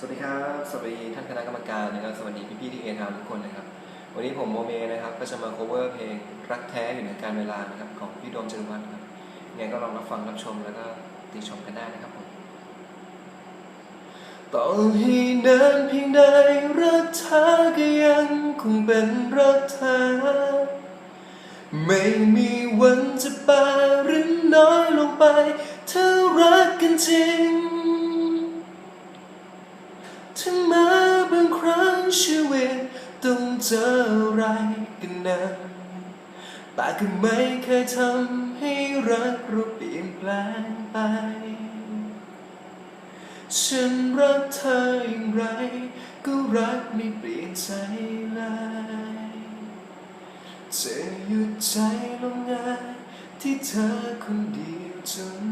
สวัสดีครับ สวัสดีท่านคณะกรรมการนะครับ สวัสดีพี่ๆที่เอทามทุกคนนะครับ วันนี้ผมโมเมนะครับ ก็จะมา cover เพลงรักแท้อยู่ในการเวลานะครับของพี่โดมจรุวัฒน์ครับยังไงก็ลองรับฟังรับชมแล้วก็ติชมกันได้นะครับผมต่อให้นานเพียงใดรักเธอก็ยังคงเป็นรักเธอไม่มีวันจะบาหรือน้อยลงไปถ้ารักกันจริง ถึงแม้บางครั้งชีวิตต้องเจออะไรกันนะแต่ก็ไม่เคยทำให้รักเราเปลี่ยนแปลงไป ฉันรักเธออย่างไร ก็รักไม่เปลี่ยนใจเลยจะหยุดใจลงงายที่เธอคนเดียวจน